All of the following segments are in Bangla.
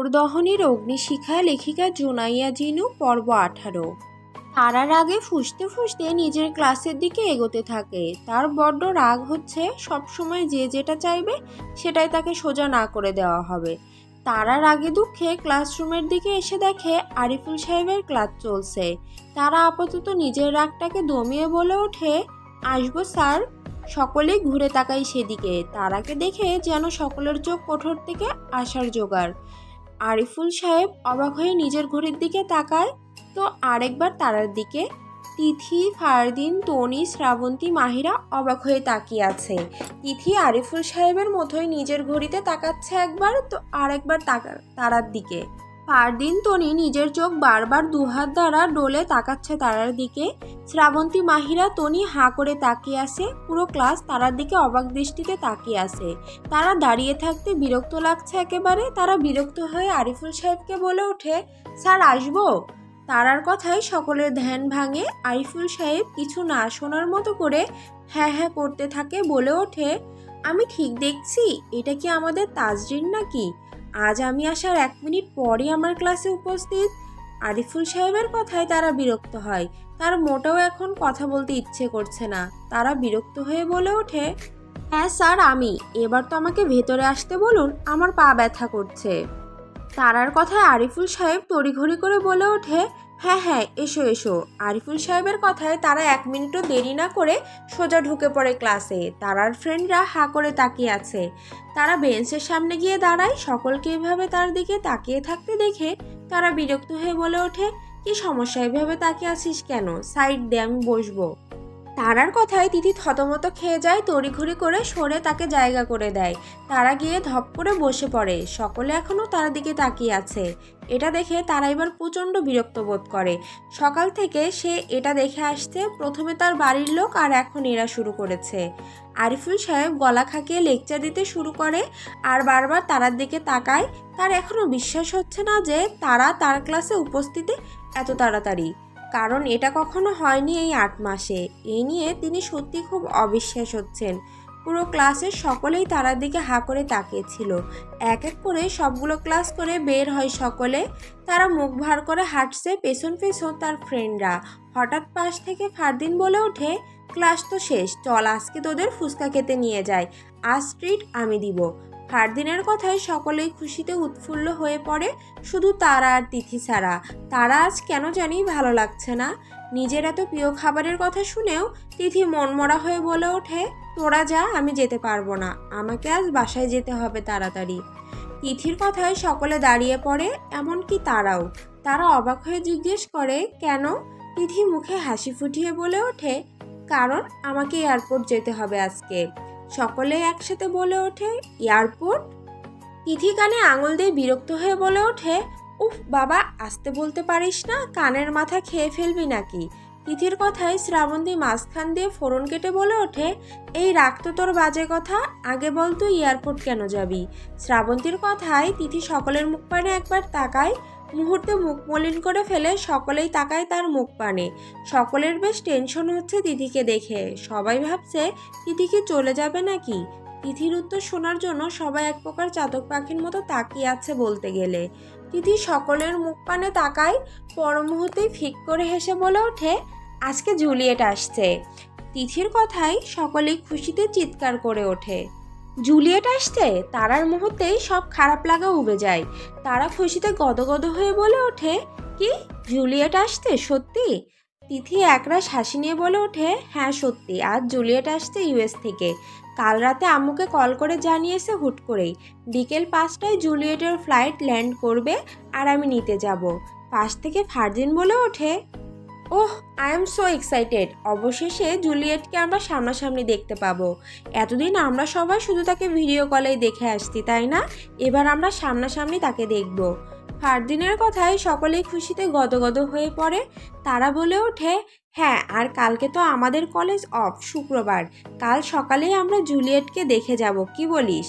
ঘোরদহনের অগ্নিশিখা লেখিকা জোনাইয়া জিনু পর্ব আঠারো। তারার আগে ফুসতে ফুসতে নিজের ক্লাসের দিকে এগোতে থাকে। তার বড্ড রাগ হচ্ছে, সবসময় যে যেটা চাইবে সেটাই তাকে সোজা না করে দেওয়া হবে। তারার আগে দুঃখে ক্লাসরুমের দিকে এসে দেখে আরিফুল সাহেবের ক্লাস চলছে। তারা আপাতত নিজের রাগটাকে দমিয়ে বলে ওঠে, আসব স্যার। সকলেই ঘুরে তাকাই সেদিকে। তারাকে দেখে যেন সকলের চোখ কঠোর থেকে আসার জোগাড়। আরিফুল সাহেব অবাক হয়ে নিজের ঘড়ির দিকে তাকায়। তো আরেকবার তারার দিকে। তিথি, ফারদিন টনি শ্রাবন্তী, মাহিরা অবাক হয়ে তাকিয়ে আছে। তিথি আরিফুল সাহেবের মতোই নিজের ঘড়িতে তাকাচ্ছে একবার, তো আরেকবার তাকা তারার দিকে। ফারদিন তনি নিজের চোখ বারবার দুহাত দ্বারা ডোলে তাকাচ্ছে তারার দিকে। শ্রাবন্তী মাহিরা তনি হাঁ করে তাকিয়ে আসে পুরো ক্লাস তারার দিকে অবাক দৃষ্টিতে তাকিয়ে আসে তারা দাঁড়িয়ে থাকতে বিরক্ত লাগছে একেবারে। তারা বিরক্ত হয়ে আরিফুল সাহেবকে বলে ওঠে, স্যার, আসব? তারার কথায় সকলের ধ্যান ভাঙে। আরিফুল সাহেব কিছু না শোনার মতো করে হ্যাঁ হ্যাঁ করতে থাকে বলে ওঠে, আমি ঠিক দেখছি। এটা কি আমাদের তাজরিন নাকি? আজ আমি আসার এক মিনিট পরই আমার ক্লাসে উপস্থিত আরিফুল সাহেবের কথায় তারা বিরক্ত হয়। তার মোটেও এখন কথা বলতে ইচ্ছে করছে না। তারা বিরক্ত হয়ে বলে ওঠে হ্যাঁ স্যার, আমি। এবার তো আমাকে ভেতরে আসতে বলুন, আমার পা ব্যথা করছে। তারার কথায় আরিফুল সাহেব তড়িঘড়ি করে বলে ওঠে হ্যাঁ হ্যাঁ এসো এসো। আরিফুল সাহেবের কথায় তারা এক মিনিটও দেরি না করে সোজা ঢুকে পড়ে ক্লাসে। তারার ফ্রেন্ডরা হা করে তাকিয়ে আছে। তারা বেঞ্চের সামনে গিয়ে দাঁড়ায়। সকলকে এভাবে তার দিকে তাকিয়ে থাকতে দেখে তারা বিরক্ত হয়ে বলে ওঠে, কি সমস্যা? এভাবে তাকিয়ে আছিস কেন? সাইড দে, আমি বসবো। তারার কথায় তিথি থতমত খেয়ে যায়, তড়িঘড়ি করে সরে তাকে জায়গা করে দেয়। তারা গিয়ে ধপ করে বসে পড়ে। সকলে এখনও তার দিকে তাকিয়ে আছে। এটা দেখে তারা এবার প্রচণ্ড বিরক্ত বোধ করে। সকাল থেকে সে এটা দেখে আসছে, প্রথমে তার বাড়ির লোক আর এখন এরা শুরু করেছে। আরিফুল সাহেব গলা খাকিয়ে লেকচার দিতে শুরু করে আর বারবার তারার দিকে তাকায়। তার এখনও বিশ্বাস হচ্ছে না যে তারা তার ক্লাসে উপস্থিতি এত তাড়াতাড়ি। কারণ এটা কখনো হয়নি এই আট মাসে। এই নিয়ে তিনি সত্যি খুব অবিশ্বাস হচ্ছেন। পুরো ক্লাসের সকলেই তারার দিকে হা করে তাকিয়েছিল। এক এক করে সবগুলো ক্লাস করে বের হয় সকলে। তারা মুখ ভার করে হাঁটছে পেছন পেছন তার ফ্রেন্ডরা। হঠাৎ পাশ থেকে ফারদিন বলে ওঠে, ক্লাস তো শেষ, চল আজকে তোদের ফুচকা খেতে নিয়ে যায় আজ ট্রিট আমি দিব। ফারদিনের কথায় সকলেই খুশিতে উৎফুল্ল হয়ে পড়ে, শুধু তারা আর তিথি ছাড়া। তারা আজ কেন জানি ভালো লাগছে না। নিজের এত প্রিয় খাবারের কথা শুনেও তিথি মনমরা হয়ে বলে ওঠে, তোরা যা, আমি যেতে পারব না। আমাকে আজ বাসায় যেতে হবে তাড়াতাড়ি। তিথির কথায় সকলে দাঁড়িয়ে পড়ে, এমনকি তারাও। তারা অবাক হয়ে জিজ্ঞেস করে, কেন? তিথি মুখে হাসি ফুটিয়ে বলে ওঠে, কারণ আমাকে এয়ারপোর্ট যেতে হবে আজকে। সকলে একসাথে বলে ওঠে, এয়ারপোর্ট? তিথি কানে আঙুল দিয়ে বিরক্ত হয়ে বলে ওঠে, উফ, বাবা, আসতে বলতে পারিস না, কানের মাথা খেয়ে ফেলবি নাকি? তিথির কথায় শ্রাবন্তী মাঝখান দিয়ে ফোড়ন কেটে বলে ওঠে, এই রাখতো তোর বাজে কথা, আগে বল তুই এয়ারপোর্ট কেন যাবি? শ্রাবন্তীর কথায় তিথি সকলের মুখ পানে একবার তাকায় মুহূর্তে মুখ মলিন করে ফেলে সকলেই তাকায় তার মুখ পানে। সকলের বেশ টেনশন হচ্ছে তিথিকে দেখে। সবাই ভাবছে তিথি কি চলে যাবে নাকি? তিথির উত্তর শোনার জন্য সবাই এক প্রকার চাতক পাখির মতো তাকিয়ে আছে বলতে গেলে। তিথি সকলের মুখ পানে তাকায়, পর মুহূর্তেই ফিক করে হেসে বলে ওঠে, আজকে জুলিয়েট আসছে। তিথির কথাই সকলেই খুশিতে চিৎকার করে ওঠে। জুলিয়েট আসতে, তারার মুহূর্তেই সব খারাপ লাগা উবে যায়। তারা খুশিতে গদগদ হয়ে বলে ওঠে, কি? জুলিয়েট আসতে? সত্যি? তিথি একরাশ হাসি নিয়ে বলে ওঠে হ্যাঁ সত্যি, আজ জুলিয়েট আসছে ইউএস থেকে। কাল রাতে আম্মুকে কল করে জানিয়েছে হুট করেই। বিকেল পাঁচটায় জুলিয়েটের ফ্লাইট ল্যান্ড করবে আর আমি নিতে যাব। পাশ থেকে ফারদিন বলে ওঠে oh I am so excited অবশেষে জুলিয়েটকে আমরা সামনাসামনি দেখতে পাবো। এতদিন আমরা সবাই শুধু তাকে ভিডিও কলেই দেখে আসছি, তাই না? এবার আমরা সামনাসামনি তাকে দেখব। ফারদিনের কথায় সকলেই খুশিতে গদগদ হয়ে পড়ে। তারা বলে ওঠে হ্যাঁ আর কালকে তো আমাদের কলেজ অফ শুক্রবার। কাল সকালেই আমরা জুলিয়েটকে দেখে যাব, কি বলিস?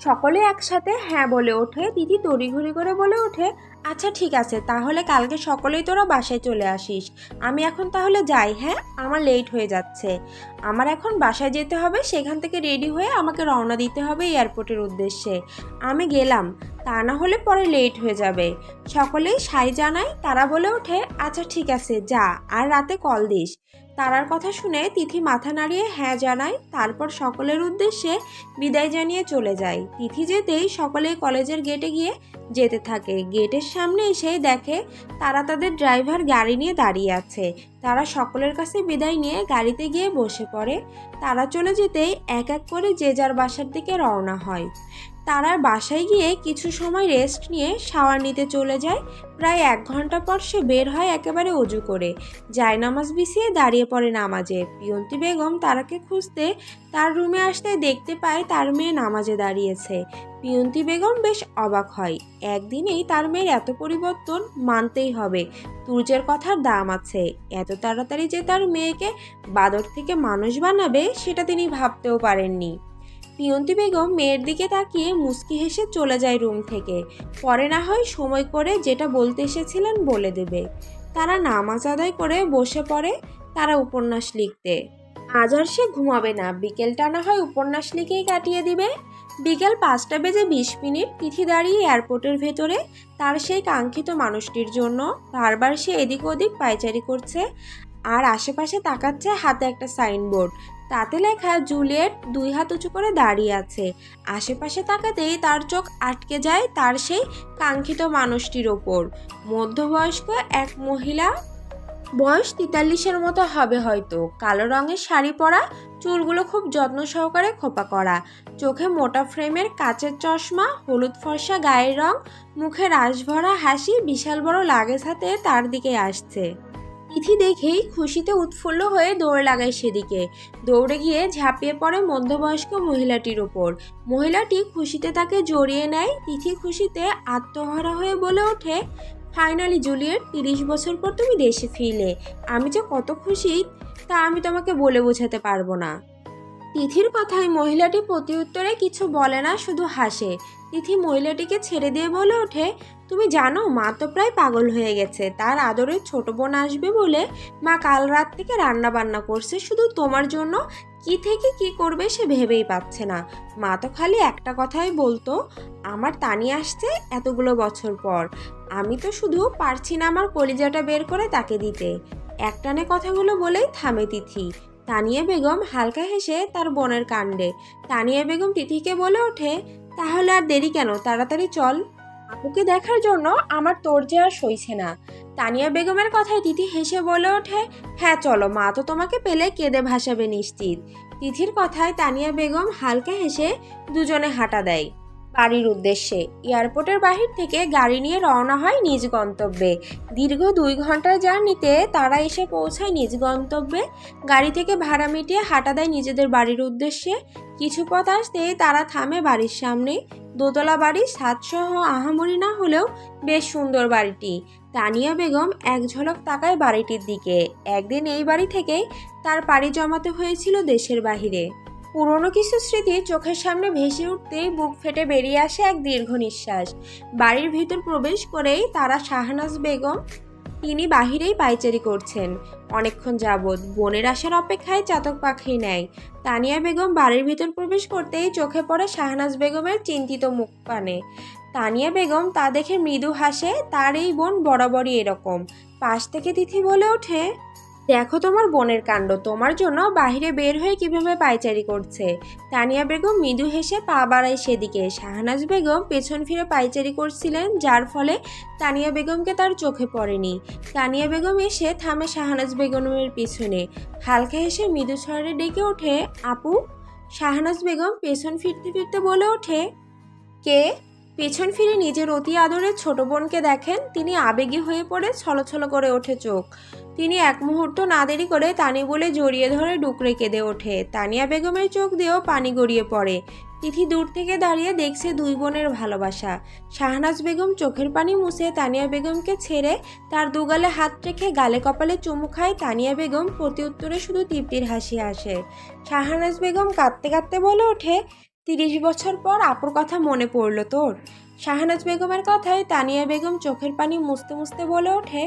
সকলে একসাথে হ্যাঁ বলে ওঠে। দিদি তড়িঘড়ি করে বলে ওঠে আচ্ছা ঠিক আছে। তাহলে কালকে সকলেই তোরা বাসায় চলে আসিস। আমি এখন তাহলে যাই হ্যাঁ? আমার লেট হয়ে যাচ্ছে। আমার এখন বাসায় যেতে হবে, সেখান থেকে রেডি হয়ে আমাকে রওনা দিতে হবে এয়ারপোর্টের উদ্দেশ্যে। আমি গেলাম। তা না হলে পরে লেট হয়ে যাবে। সকলেই সাই জানায় তারা বলে ওঠে আচ্ছা ঠিক আছে, যা, আর রাতে কল দিস। তারার কথা শুনে তিথি মাথা নাড়িয়ে হ্যাঁ জানায়। তারপর সকলের উদ্দেশ্যে বিদায় জানিয়ে চলে যায়। তিথি যেতেই সকলেই কলেজের গেটে গিয়ে যেতে থাকে। গেটের সামনে এসে দেখে তারা তাদের ড্রাইভার গাড়ি নিয়ে দাঁড়িয়ে আছে। তারা সকলের কাছে বিদায় নিয়ে গাড়িতে গিয়ে বসে পড়ে। তারা চলে যেতেই এক এক করে যে যার বাসার দিকে রওনা হয়। তারার বাসায় গিয়ে কিছু সময় রেস্ট নিয়ে শাওয়ার নিতে চলে যায়। প্রায় এক ঘণ্টা পর সে বের হয় একেবারে অজু করে। যায় নামাজ বিছিয়ে দাঁড়িয়ে পড়ে নামাজে। পিয়ন্তি বেগম তারাকে খুঁজতে তার রুমে আসতে দেখতে পায় তার মেয়ে নামাজে দাঁড়িয়েছে। পিয়ন্তি বেগম বেশ অবাক হয়। একদিনেই তার মেয়ের এত পরিবর্তন মানতেই হবে। তুর্যের কথার দাম আছে। এত তাড়াতাড়ি যে তার মেয়েকে বাদর থেকে মানুষ বানাবে, সেটা তিনি ভাবতেও পারেননি। পিয়ন্তি বেগম মেয়ের দিকে তাকিয়ে মুচকি হেসে চলে যায় রুম থেকে। পরে না হয় সময় করে যেটা বলতে এসেছিলেন বলে দেবে। তারা নামাজ আদায় করে বসে পড়ে তারা উপন্যাস লিখতে। আজ আর সে ঘুমাবে না। বিকেলটা না হয় উপন্যাস লিখেই কাটিয়ে দিবে। বিকেল পাঁচটা বেজে বিশ মিনিট তিথি দাঁড়িয়ে এয়ারপোর্টের ভেতরে তার সেই কাঙ্ক্ষিত মানুষটির জন্য বারবার সে এদিক ওদিক পায়চারি করছে আর আশেপাশে তাকাচ্ছে হাতে একটা সাইনবোর্ড। তাতে লেখা জুলিয়েট দুই হাত উঁচু করে দাঁড়িয়ে আছে। আশেপাশে তাকাতেই তার চোখ আটকে যায় তার সেই কাঙ্ক্ষিত মানুষটির ওপর। মধ্যবয়স্ক এক মহিলা, বয়স তেতাল্লিশের মতো হবে হয়তো। কালো রঙের শাড়ি পরা, চুলগুলো খুব যত্ন সহকারে খোপা করা। চোখে মোটা ফ্রেমের কাচের চশমা, হলুদ ফর্সা গায়ের রং, মুখে রাশভরা হাসি, বিশাল বড় লাগেজ হাতে তার দিকে আসছে। তিথি দেখেই খুশিতে উৎফুল্ল হয়ে দৌড় লাগায় সেদিকে। দৌড়ে গিয়ে ঝাঁপিয়ে পড়ে মধ্যবয়স্ক মহিলাটির ওপর। মহিলাটি খুশিতে তাকে জড়িয়ে নেয়, তিথি খুশিতে আত্মহারা হয়ে বলে ওঠে, ফাইনালি জুলিয়েট, তিরিশ বছর পর তুমি দেশে ফিরলে। আমি যে কত খুশি, তা আমি তোমাকে বলে বোঝাতে পারব না। তিথির কথায় মহিলাটি প্রতি উত্তরে কিছু বলে না, শুধু হাসে। তিথি মহিলাটিকে ছেড়ে দিয়ে বলে ওঠে তুমি জানো, মা তো প্রায় পাগল হয়ে গেছে। তার আদরের ছোট বোন আসবে বলে মা কাল রাত থেকে রান্না বান্না করছে। শুধু তোমার জন্য কি থেকে কি করবে সে ভেবেই পাচ্ছে না। মা তো খালি একটা কথাই বলতো, আমার তানি আসছে এতগুলো বছর পর। আমি তো শুধু পারছি না আমার কলিজাটা বের করে তাকে দিতে। একটানে কথাগুলো বলেই থামে তিথি। তানিয়া বেগম হালকা হেসে তার বোনের কাণ্ডে। তানিয়া বেগম তিথিকে বলে ওঠে, তাহলে আর দেরি কেন? তাড়াতাড়ি চল। আপুকে দেখার জন্য আমার তোর যে আর সইছে না। তানিয়া বেগমের কথায় তিথি হেসে বলে ওঠে হ্যাঁ চলো, মা তো তোমাকে পেলে কেঁদে ভাসাবে নিশ্চিত। তিথির কথায় তানিয়া বেগম হালকা হেসে দুজনে হাঁটা দেয়। বাড়ির উদ্দেশ্যে, এয়ারপোর্টের বাহির থেকে গাড়ি নিয়ে রওনা হয় নিজ গন্তব্যে। দীর্ঘ দুই ঘণ্টার জার্নিতে তারা এসে পৌঁছায় নিজ গন্তব্যে। গাড়ি থেকে ভাড়া মিটিয়ে হাঁটা দেয় নিজেদের বাড়ির উদ্দেশ্যে। কিছু পথ আসতেই তারা থামে বাড়ির সামনে। দোতলা বাড়ি সাতসহ আহামরি না হলেও বেশ সুন্দর বাড়িটি। তানিয়া বেগম এক ঝলক তাকায় বাড়িটির দিকে। একদিন এই বাড়ি থেকে তার পাড়ি জমাতে হয়েছিল দেশের বাহিরে। পুরনো কিছু স্মৃতি চোখের সামনে ভেসে উঠতেই বুক ফেটে বেরিয়ে আসে এক দীর্ঘ নিঃশ্বাস। বাড়ির ভিতর প্রবেশ করেই তারা শাহনাজ বেগম তিনি বাহিরেই পাইচারি করছেন। অনেকক্ষণ যাবৎ বনের আসার অপেক্ষায় চাতক পাখি নেয় তানিয়া বেগম বাড়ির ভিতর প্রবেশ করতেই চোখে পড়ে শাহনাজ বেগমের চিন্তিত মুখ পানে তানিয়া বেগম তা দেখে মৃদু হাসে, তার এই বোন বরাবরই এরকম। পাশ থেকে তিথি বলে ওঠে। দেখো তোমার বোনের কাণ্ড, তোমার জন্য বাহিরে বের হয়ে কীভাবে পায়চারি করছে? তানিয়া বেগম মৃদু হেসে পা বাড়ায় সেদিকে। শাহনাজ বেগম পেছন ফিরে পায়চারি করছিলেন, যার ফলে তানিয়া বেগমকে তার চোখে পড়েনি। তানিয়া বেগম এসে থামে শাহনাজ বেগমের পিছনে। হালকা হেসে মৃদু স্বরে ডেকে ওঠে, আপু। শাহনাজ বেগম পেছন ফিরতে ফিরতে বলে ওঠে, কে? পেছন ফিরে নিজের অতি আদরের ছোট বোনকে দেখেন, তিনি আবেগী হয়ে পড়ে ছলছল করে ওঠে চোখ। তিনি এক মুহূর্ত না দেরি করে তানি বলে জড়িয়ে ধরে ডুকরে কেঁদে ওঠে। তানিয়া বেগমের চোখ দিয়েও পানি গড়িয়ে পড়ে। তিথি দূর থেকে দাঁড়িয়ে দেখছে দুই বোনের ভালোবাসা। শাহনাজ বেগম চোখের পানি মুছে তানিয়া বেগমকে ছেড়ে তার দুগালে হাত রেখে গালে কপালে চুমু খায় তানিয়া বেগম, প্রতি উত্তরে শুধু তৃপ্তির হাসি আসে। শাহনাজ বেগম কাঁদতে কাঁদতে বলে ওঠে, তিরিশ বছর পর আপুর কথা মনে পড়ল তোর? শাহনাজ বেগমের কথায় তানিয়া বেগম চোখের পানি মুছতে মুছতে বলে ওঠে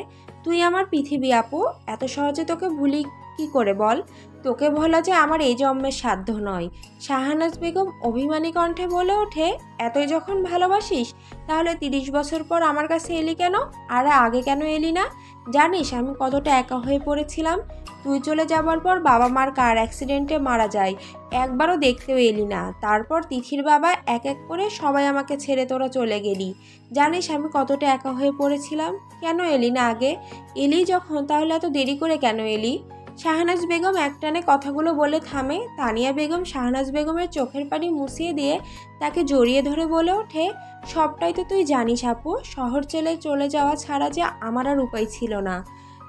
তুই আমার পৃথিবী আপু। এত সহজে তোকে ভুলি কি করে বল? তোকে বলা যে আমার এই জন্মের সাধ্য নয়। শাহানাজ বেগম অভিমানী কণ্ঠে বলে ওঠে, এতই যখন ভালোবাসিস, তাহলে তিরিশ বছর পর আমার কাছে এলি কেন? আর আগে কেন এলি না? জানিস আমি কতটা একা হয়ে পড়েছিলাম? তুই চলে যাবার পর বাবা মার কার অ্যাক্সিডেন্টে মারা যায়? একবারও দেখতেও এলি না। তারপর তিথির বাবা এক এক করে সবাই আমাকে ছেড়ে তোরা চলে গেলি। জানিস আমি কতটা একা হয়ে পড়েছিলাম? কেন এলি না আগে? এলি যখন, তাহলে এত দেরি করে কেন এলি? শাহনাজ বেগম একটানে কথাগুলো বলে থামে। তানিয়া বেগম শাহনাজ বেগমের চোখের পানি মুছিয়ে দিয়ে তাকে জড়িয়ে ধরে বলে ওঠে, সবটাই তো তুই জানিস আপু, শহর ছেলে চলে যাওয়া ছাড়া যে আমার আর উপায় ছিল না।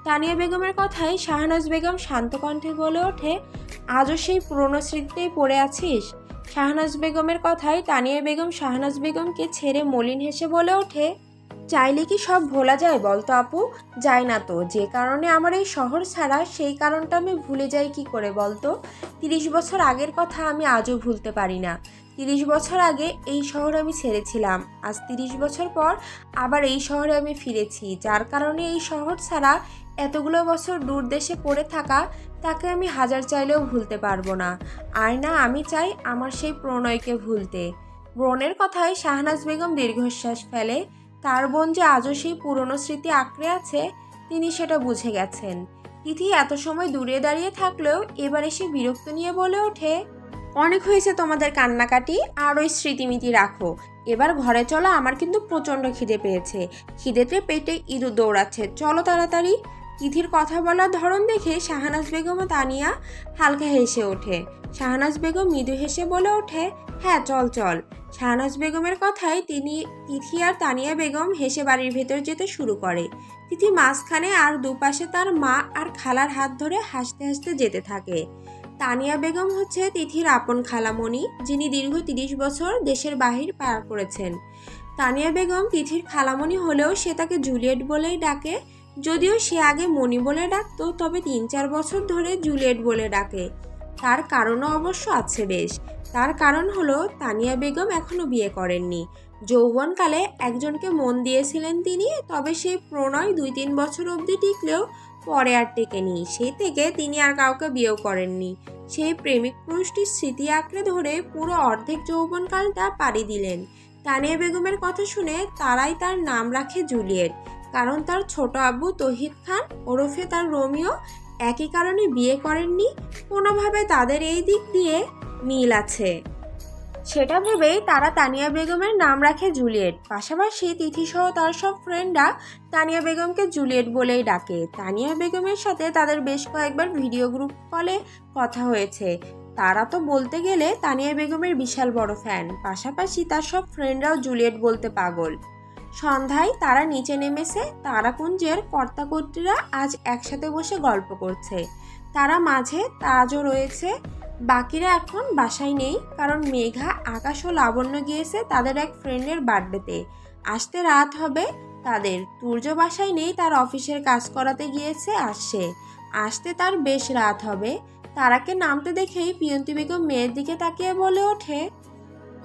তানিয়া বেগমের কথায় শাহনাজ বেগম শান্ত কণ্ঠে বলে ওঠে, আজও সেই পুরনো স্মৃতিতেই পড়ে আছিস? শাহনাজ বেগমের কথায় তানিয়া বেগম শাহনাজ বেগমকে ছেড়ে মলিন হেসে বলে ওঠে চাইলে কি সব ভোলা যায় বলতো আপু? যায় না তো, যে কারণে আমার এই শহর ছাড়া সেই কারণটা আমি ভুলে যাই কি করে বলতো? তিরিশ বছর আগের কথা আমি আজও ভুলতে পারি না। তিরিশ বছর আগে এই শহর আমি ছেড়েছিলাম। আজ তিরিশ বছর পর আবার এই শহরে আমি ফিরেছি। যার কারণে এই শহর ছাড়া এতগুলো বছর দূর দেশে পড়ে থাকা তাকে আমি হাজার চাইলেও ভুলতে পারব না। আর না, আমি চাই আমার সেই প্রণয়কে ভুলতে। ব্রণের কথায় শাহনাজ বেগম দীর্ঘশ্বাস ফেলে তার বোন যে আজও সেই পুরনো স্মৃতি আঁকড়ে আছে, তিনি সেটা বুঝে গেছেন। তিথি এত সময় দূরে দাঁড়িয়ে থাকলেও এবারে সে বিরক্ত নিয়ে বলে ওঠে, অনেক হয়েছে তোমাদের কান্নাকাটি, আর ওই স্মৃতিমিতি রাখো। এবার ঘরে চলো, আমার কিন্তু প্রচণ্ড খিদে পেয়েছে। খিদেতে পেটে ইঁদুর দৌড়াচ্ছে। চলো তাড়াতাড়ি। তিথির কথা বলার ধরন দেখে শাহানাজ বেগম তানিয়া হালকা হেসে ওঠে। শাহনাজ বেগম মৃদু হেসে বলে ওঠে হ্যাঁ চল চল। শাহনাজ বেগমের কথায় তিনি, তিথি আর তানিয়া বেগম হেসে বাড়ির ভেতর যেতে শুরু করে। তিথি মাঝখানে আর দুপাশে তার মা আর খালার হাত ধরে হাসতে হাসতে যেতে থাকে। তানিয়া বেগম হচ্ছে তিথির আপন খালামণি, যিনি দীর্ঘ তিরিশ বছর দেশের বাহির পার করেছেন। তানিয়া বেগম তিথির খালামণি হলেও সে তাকে জুলিয়েট বলেই ডাকে। যদিও সে আগে মণি বলে ডাকতো, তবে তিন চার বছর ধরে জুলিয়েট বলে ডাকে। তার কারণও অবশ্য আছে বেশ। তার কারণ হলো, তানিয়া বেগম এখনও বিয়ে করেননি। যৌবনকালে একজনকে মন দিয়েছিলেন তিনি, তবে সেই প্রণয় দুই তিন বছর অবধি টিকলেও পরে আর টেকেনি। সেই থেকে তিনি আর কাউকে বিয়েও করেননি। সেই প্রেমিক পুরুষটির স্মৃতি আঁকড়ে ধরে পুরো অর্ধেক যৌবনকালটা পাড়ি দিলেন। তানিয়া বেগমের কথা শুনে তারাই তার নাম রাখে জুলিয়েট। কারণ তার ছোট আব্বু তহিদ খান ওরফে তার রোমিও একই কারণে বিয়ে করেননি, কোনোভাবে তাদের এই দিক দিয়ে মিল আছে। সেটা ভেবেই তারা তানিয়া বেগমের নাম রাখে জুলিয়েট। পাশাপাশি তিথিসহ তার সব ফ্রেন্ডরা তানিয়া বেগমকে জুলিয়েট বলেই ডাকে। তানিয়া বেগমের সাথে তাদের বেশ কয়েকবার ভিডিও গ্রুপ কলে কথা হয়েছে। তারা তো বলতে গেলে তানিয়া বেগমের বিশাল বড় ফ্যান পাশাপাশি তার সব ফ্রেন্ডরাও জুলিয়েট বলতে পাগল। সন্ধ্যায় তারা নিচে নেমেছে তারাকুঞ্জের কর্তাকর্ত্রীরা আজ একসাথে বসে গল্প করছে। তারা মাঝে তাজও রয়েছে। বাকিরা এখন বাসায় নেই, কারণ মেঘা, আকাশ ও লাবণ্য গিয়েছে তাদের এক ফ্রেন্ডের বার্থডেতে। আসতে রাত হবে তাদের। তুর্য বাসায় নেই, তার অফিসের কাজ করাতে গিয়েছে আসছে আসতে তার বেশ রাত হবে। তারাকে নামতে দেখেই পিয়ন্তি বেগম মেয়ের দিকে তাকিয়ে বলে ওঠে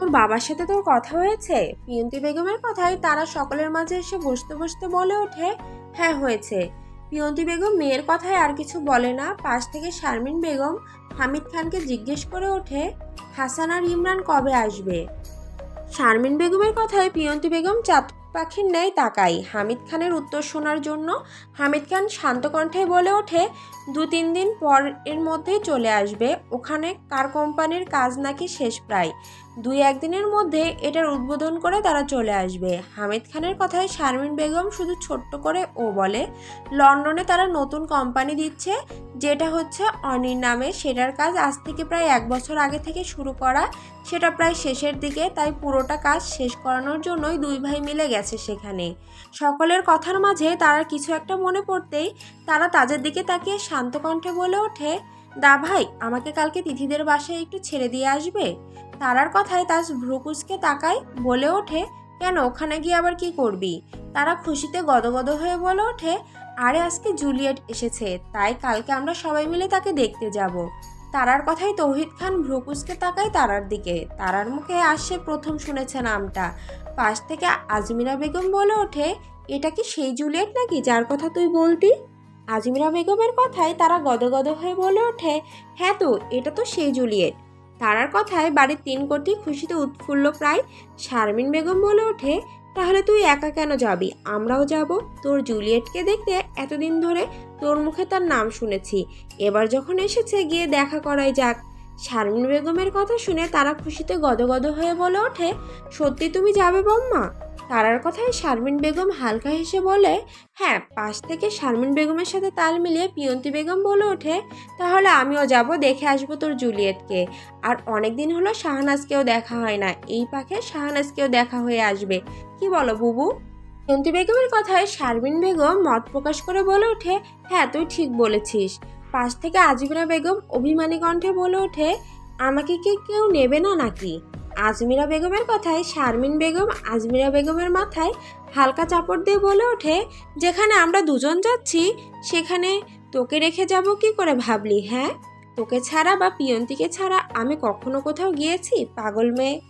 তোর বাবার সাথে তোর কথা হয়েছে? পিয়ন্তি বেগমের কথায় তারা সকলের মাঝে এসে বসতে বসতে বলে ওঠে হ্যাঁ হয়েছে। পিয়ন্তি বেগম মেয়ের কথায় আর কিছু বলে না। পাশ থেকে শারমিন বেগম হামিদ খানকে জিজ্ঞেস করে ওঠে, হাসান আর ইমরান কবে আসবে? শারমিন বেগমের কথায় পিয়ন্তি বেগম চাঁদ পাখির ন্যায় তাকাই হামিদ খানের উত্তর শোনার জন্য হামিদ খান শান্ত কণ্ঠে বলে ওঠে, দু, তিন দিন পর এর মধ্যেই চলে আসবে। ওখানে কার কোম্পানির কাজ নাকি শেষ প্রায়? দুই একদিনের মধ্যে এটার উদ্বোধন করে তারা চলে আসবে। হামিদ খানের কথায় শারমিন বেগম শুধু ছোট্ট করে ও বলে, লন্ডনে তারা নতুন কোম্পানি দিচ্ছে, যেটা হচ্ছে অনির নামে। সেটার কাজ আজ থেকে প্রায় এক বছর আগে থেকে শুরু করা। সেটা প্রায় শেষের দিকে, তাই পুরোটা কাজ শেষ করানোর জন্যই দুই ভাই মিলে গেছে সেখানে। সকলের কথার মাঝে তারা কিছু একটা মনে পড়তেই তারা তাদের দিকে তাকিয়ে শান্ত কণ্ঠে বলে ওঠে, দা ভাই, আমাকে কালকে তিথিদের বাসায় একটু ছেড়ে দিয়ে আসবে? তারার কথায় তাস ভ্রুকুচকে তাকায় বলে ওঠে, কেন, ওখানে গিয়ে আবার কি করবি? তারা খুশিতে গদগদ হয়ে বলে ওঠে, আরে, আজকে জুলিয়েট এসেছে, তাই কালকে আমরা সবাই মিলে তাকে দেখতে যাব। তারার কথায় তৌহিদ খান ভ্রুকুসকে তাকায় তারার দিকে। তারার মুখে আসে প্রথম শুনেছে নামটা। পাশ থেকে আজমিরা বেগম বলে ওঠে, এটা কি সেই জুলিয়েট নাকি, যার কথা তুই বলতি? আজমিরা বেগমের কথায় তারা গদগদ হয়ে বলে ওঠে হ্যাঁ তো, এটা তো সেই জুলিয়েট। তারার কথায় বাড়ির তিন কোটি খুশিতে উৎফুল্ল প্রায় শারমিন বেগম বলে ওঠে, তাহলে তুই একা কেন যাবি? আমরাও যাব। তোর জুলিয়েটকে দেখতে এতদিন ধরে তোর মুখে তার নাম শুনেছি। এবার যখন এসেছে, গিয়ে দেখা করাই যাক। শারমিন বেগমের কথা শুনে তারা খুশিতে গদগদ হয়ে বলে ওঠে, সত্যি তুমি যাবে বম্মা? তারার কথায় শারমিন বেগম হালকা হেসে বলে হ্যাঁ পাশ থেকে শারমিন বেগমের সাথে তাল মিলিয়ে পিয়ন্তি বেগম বলে ওঠে, তাহলে আমিও যাব, দেখে আসব তোর জুলিয়েটকে। আর অনেক দিন হলো শাহনাজকেও দেখা হয় না, এই পাখে শাহনাজকেও দেখা হয়ে আসবে। কি বলো বুবু? পিয়ন্তি বেগমের কথায় শারমিন বেগম মত প্রকাশ করে বলে ওঠে হ্যাঁ তুই ঠিক বলেছিস। পাশ থেকে আজিমিরা বেগম অভিমানী কণ্ঠে বলে ওঠে, আমাকে কি কেউ নেবে না নাকি? আজমিরা বেগমের কথায়, শারমিন বেগম আজমিরা বেগমের মাথায় হালকা চাপড় দিয়ে বলে ওঠে, যেখানে আমরা দুজন যাচ্ছি, সেখানে তোকে রেখে যাব কি করে ভাবলি হ্যাঁ? তোকে ছাড়া বা পিয়ন্তিকে ছাড়া আমি কখনো কোথাও গিয়েছি, পাগল মেয়ে?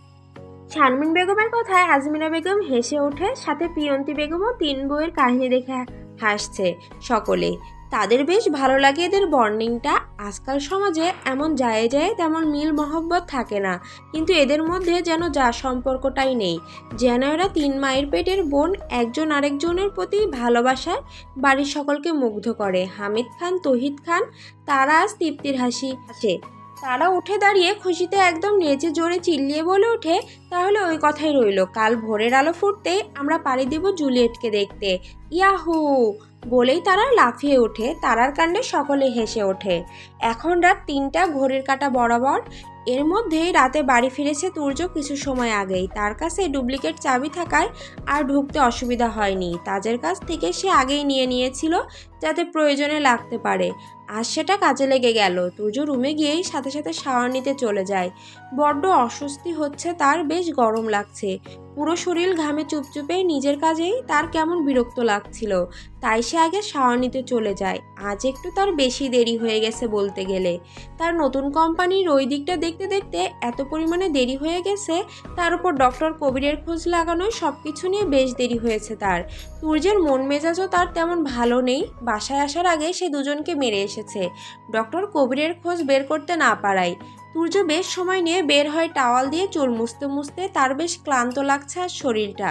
শারমিন বেগমের কথায় আজমিরা বেগম হেসে ওঠে, সাথে পিয়ন্তি বেগমও তিন বইয়ের কাহিনী দেখে হাসছে সকলে। তাদের বেশ ভালো লাগে এদের বর্নিংটা আজকাল সমাজে এমন যায় যায় তেমন মিল মহব্বত থাকে না। কিন্তু এদের মধ্যে যেন যা সম্পর্কটাই নেই। যেন এরা তিন মায়ের পেটের বোন, একজন আরেকজনের প্রতি ভালোবাসায় বাড়ির সকলকে মুগ্ধ করে। হামিদ খান, তহিদ খান, তারা আজ তৃপ্তির হাসি হাসে তারা উঠে দাঁড়িয়ে খুশিতে একদম নেচে জোরে চিল্লিয়ে বলে ওঠে, তাহলে ওই কথাই রইল, কাল ভোরের আলো ফুটতেই আমরা পাড়ি দেব জুলিয়েটকে দেখতে। ইয়াহু! বলেই তারা লাফিয়ে ওঠে, তারার কাণ্ডে সকলে হেসে ওঠে। এখন রাত তিনটা ঘড়ির কাটা বরাবর। এর মধ্যেই রাতে বাড়ি ফিরেছে তুর্য কিছু সময় আগেই। তার কাছে ডুপ্লিকেট চাবি থাকায় আর ঢুকতে অসুবিধা হয়নি। তাজের কাছ থেকে সে আগেই নিয়ে নিয়েছিল, যাতে প্রয়োজনে লাগতে পারে। আর সেটা কাজে লেগে গেল। তুর্য রুমে গিয়েই সাথে সাথে শাওয়ার নিতে চলে যায়। বড্ড অস্বস্তি হচ্ছে তার, বেশ গরম লাগছে। পুরো শরীর ঘামে চুপচুপে নিজের কাজেই তার কেমন বিরক্ত লাগছিল। তাই সে আগে শাওয়ার নিতে চলে যায়। আজ একটু তার বেশি দেরি হয়ে গেছে বলতে গেলে। তার নতুন কোম্পানির ওই দিকটা দেখতে দেখতে এত পরিমাণে দেরি হয়ে গেছে, তার উপর ডক্টর কবিরের খোঁজ লাগানোয় সব কিছু নিয়ে বেশ দেরি হয়েছে তার। সূর্যের মন মেজাজও তার তেমন ভালো নেই। বাসায় আসার আগে সে দুজনকে মেরে এসেছে। ডক্টর কবিরের খোঁজ বের করতে না পারায়। সূর্য বেশ সময় নিয়ে বের হয় টাওয়াল দিয়ে চুল মুছতে মুছতে তার বেশ ক্লান্ত লাগছে আর শরীরটা।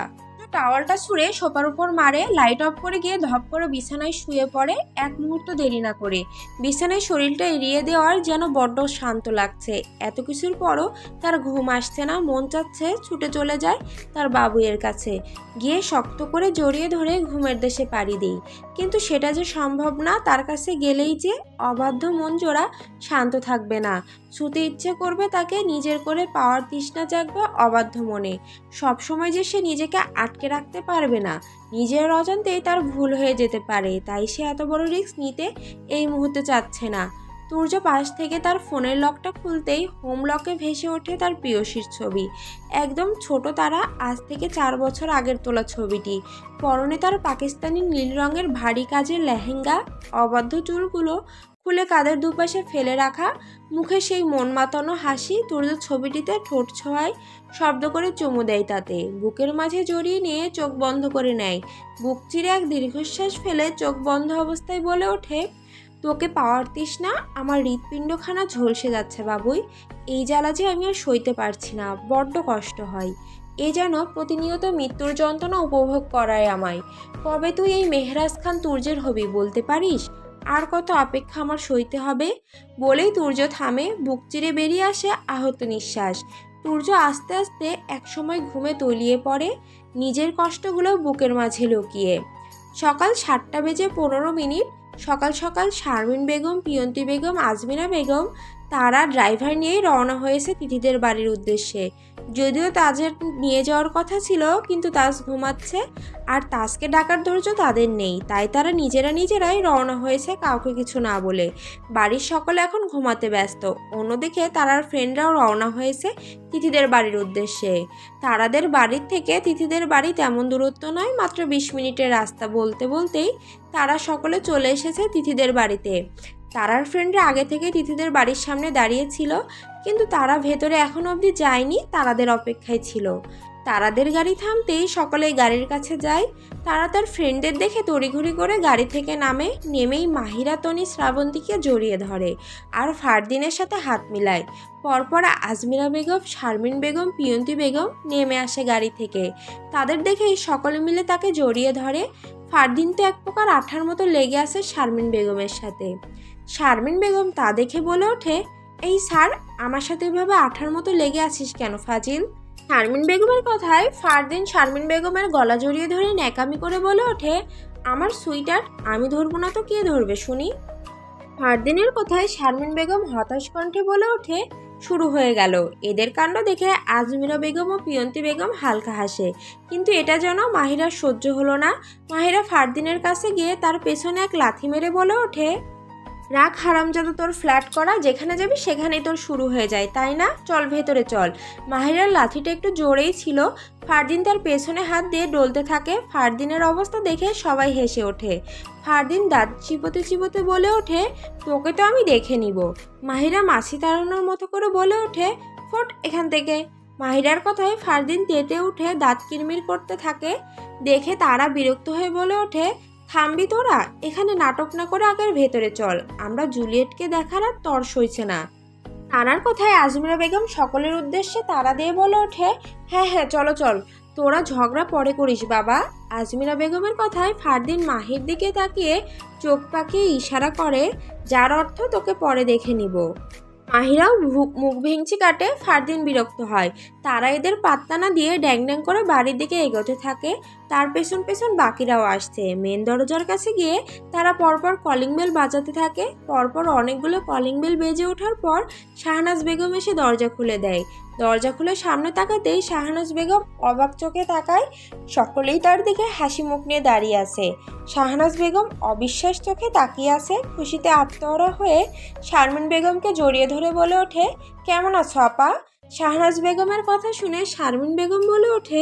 টাওয়ালটা ছুঁড়ে সোপার উপর মারে, লাইট অফ করে গিয়ে ধপ করে বিছানায় শুয়ে পড়ে এক মুহূর্ত দেরি না করে। বিছানায় শরীরটা এড়িয়ে দেওয়ার যেন বড্ড শান্ত লাগছে। এত কিছুর পরও তার ঘুম আসছে না, মন চাচ্ছে ছুটে চলে যায় তার বাবুয়ের কাছে। গিয়ে শক্ত করে জড়িয়ে ধরে ঘুমের দেশে পাড়ি দিই। কিন্তু সেটা যে সম্ভব না, তার কাছে গেলেই যে অবাধ্য মন জোড়া শান্ত থাকবে না। ছুতে ইচ্ছে করবে তাকে নিজের করে পাওয়ার তৃষ্ণা জাগবে অবাধ্য মনে। সবসময় যে সে নিজেকে আটকে রাখতে পারবে না। নিজের অজান্তেই তার ভুল হয়ে যেতে পারে, তাই সে এত বড় রিস্ক নিতে এই মুহূর্তে চাচ্ছে না। তুর্য পাশ থেকে তার ফোনের লকটা খুলতেই হোম লকে ভেসে ওঠে তার প্রিয়সীর ছবি। একদম ছোট তারা, আজ থেকে চার বছর আগের তোলা ছবিটি। পরনে তার পাকিস্তানি নীল রঙের ভারী কাজের লেহেঙ্গা, অবাধ্য চুলগুলো খুলে কাদের দুপাশে ফেলে রাখা, মুখে সেই মন মাতানো হাসি তুর্য ছবিটিতে ঠোঁট ছোঁয়ায় শব্দ করে চুমু দেয় তাতে। বুকের মাঝে জড়িয়ে নিয়ে চোখ বন্ধ করে নেয়। বুক চিরে এক দীর্ঘশ্বাস ফেলে চোখ বন্ধ অবস্থায় বলে ওঠে, তোকে পাওয়ার তৃষ্ণা, আমার হৃৎপিণ্ডখানা ঝলসে যাচ্ছে বাবুই। এই জ্বালা যে আমি আর সইতে পারছি না, বড্ড কষ্ট হয়। এ যেন প্রতিনিয়ত মৃত্যুর যন্ত্রণা উপভোগ করায় আমায়। কবে তুই এই মেহরাজ খান তুর্যের হবি বলতে পারিস? আর কত অপেক্ষা আমার সইতে হবে? বলেই তুর্য থামে, বুক চিরে বেরিয়ে আসে আহত নিঃশ্বাস। তুর্য আস্তে আস্তে একসময় ঘুমে তলিয়ে পড়ে, নিজের কষ্টগুলো বুকের মাঝে লুকিয়ে। সকাল সাতটা বেজে পনেরো মিনিট, সকাল সকাল শারমিন বেগম, পিয়ন্তি বেগম আজমিনা বেগম তারা ড্রাইভার নিয়েই রওনা হয়েছে তিথিদের বাড়ির উদ্দেশ্যে। যদিও তাজের নিয়ে যাওয়ার কথা ছিল, কিন্তু তাজ ঘুমাচ্ছে আর তাজকে ডাকার ধৈর্য তাদের নেই, তাই তারা নিজেরা নিজেরাই রওনা হয়েছে কাউকে কিছু না বলে। বাড়ির সকলে এখন ঘুমাতে ব্যস্ত, অন্যদিকে তারার ফ্রেন্ডরাও রওনা হয়েছে তিথিদের বাড়ির উদ্দেশ্যে। তারাদের বাড়ির থেকে তিথিদের বাড়ি তেমন দূরত্ব নয়, মাত্র বিশ মিনিটের রাস্তা বলতে বলতেই তারা সকলে চলে এসেছে তিথিদের বাড়িতে। তারার ফ্রেন্ডরা আগে থেকে তিথিদের বাড়ির সামনে দাঁড়িয়ে ছিল কিন্তু তারা ভেতরে এখনও অবধি যায়নি, তারাদের অপেক্ষায় ছিল। তারাদের গাড়ি থামতেই সকলেই গাড়ির কাছে যায়। তারা তার ফ্রেন্ডদের দেখে তড়িঘড়ি করে গাড়ি থেকে নামে, নেমেই মাহিরা, তনি, শ্রাবন্তীকে জড়িয়ে ধরে আর ফারদিনের সাথে হাত মিলায়। পরপর আজমিরা বেগম, শারমিন বেগম, পিয়ন্তি বেগম নেমে আসে গাড়ি থেকে। তাদের দেখেই সকলে মিলে তাকে জড়িয়ে ধরে। ফারদিন তো এক প্রকার আঠার মতো লেগে আসে শারমিন বেগমের সাথে। শারমিন বেগম তা দেখে বলে ওঠে, এই স্যার, আমার সাথে এভাবে আঠার মতো লেগে আছিস কেন ফাজিল? শারমিন বেগমের কথায় ফারদিন শারমিন বেগমের গলা জড়িয়ে ধরে ন্যাকামি করে বলে ওঠে, আমার সুইটার আমি ধরবো না তো কে ধরবে, শুনি? ফারদিনের কথায় শারমিন বেগম হতাশ কণ্ঠে বলে ওঠে, শুরু হয়ে গেল। এদের কাণ্ড দেখে আজমিরা বেগম ও পিয়ন্তি বেগম হালকা হাসে। কিন্তু এটা যেন মাহিরা সহ্য হলো না। মাহিরা ফারদিনের কাছে গিয়ে তার পেছনে এক লাথি মেরে বলে ওঠে রাখ হারামজাদা তোর ফ্ল্যাট করা, যেখানে যাবি সেখানেই তোর শুরু হয়ে যায়, তাই না? চল ভেতরে চল। মাহিরার লাথিটা একটু জোরেই ছিল। ফারদিন তার পেছনে হাত দিয়ে ডলতে থাকে। ফারদিনের অবস্থা দেখে সবাই হেসে ওঠে। ফারদিন দাঁত চিবোতে চিবোতে বলে ওঠে, তোকে তো আমি দেখে নিব। মাহিরা মাছি তাড়ানোর মতো করে বলে ওঠে, ফোট, এখান থেকে। মাহিরার কথায় ফারদিন তেতে উঠে দাঁত কিরমির করতে থাকে। দেখে তারা বিরক্ত হয়ে বলে ওঠে থামবি তোরা? এখানে নাটক না করে আগের ভেতরে চল। আমরা জুলিয়েটকে দেখার আর তর সইছে না। তারার কথায় আজমিরা বেগম সকলের উদ্দেশ্যে তারা দিয়ে বলে ওঠে হ্যাঁ হ্যাঁ চলো, চল। তোরা ঝগড়া পরে করিস, বাবা। আজমিরা বেগমের কথায় ফারদিন মাহির দিকে তাকিয়ে চোখ পাকিয়ে ইশারা করে, যার অর্থ তোকে পরে দেখে নিব। মাহিরাও মুখ ভেঙচি কাটে, ফারদিন বিরক্ত হয়। তারা এদের পাত্তা না দিয়ে ড্যাং ড্যাং করে বাড়ির দিকে এগোতে থাকে। তার পেছন পেছন বাকিরাও আসছে। মেন দরজার কাছে গিয়ে তারা পরপর কলিং বেল বাজাতে থাকে। পরপর অনেকগুলো কলিং বেল বেজে ওঠার পর শাহনাজ বেগম এসে দরজা খুলে দেয়। দরজা খুলে সামনে তাকাতেই শাহনাজ বেগম অবাক চোখে তাকায়, সকলেই তার দিকে হাসি মুখ নিয়ে দাঁড়িয়ে আছে। শাহনাজ বেগম অবিশ্বাস চোখে তাকিয়ে আছে, খুশিতে আত্মহরা হয়ে শারমিন বেগমকে জড়িয়ে ধরে বলে ওঠে, কেমন আছো আপা? শাহনাজ বেগমের কথা শুনে শারমিন বেগম বলে ওঠে